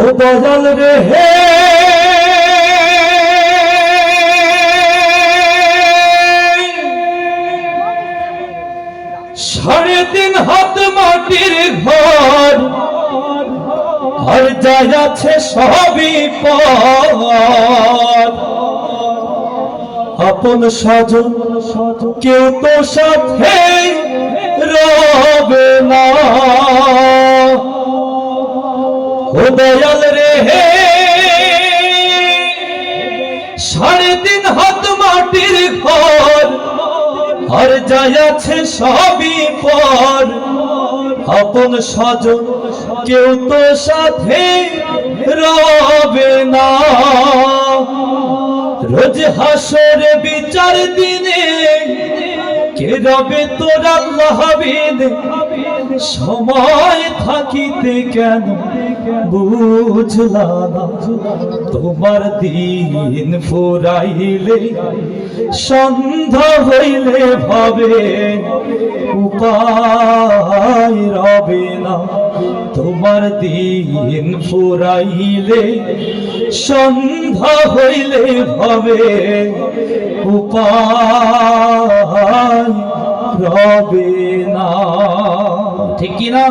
ও দয়াল রে হে। সাড়ে তিন হাত মাটির ঘর আর যাই আছে সবই পর। আপন স্বজন কেউ তো সাথে রবে ও দয়াল রে হে। সাড়ে তিন হাত মাটির ঘর আর যাই সবই পর। আপন স্বজন কেউ তো সাথে রবে না। রোজ হাসরে বিচার দিনে কে রবে তোর আল্লাহ সময় থাকিতে কেন? বুঝলা তোমার দিন ফুরাইলে, সন্ধ্যা হইলে ভাবে উপায় রবে না। তোমার দিন ফুরাইলে, সন্ধ্যা হইলে ভাবে উপায় রবে না। ঠিক না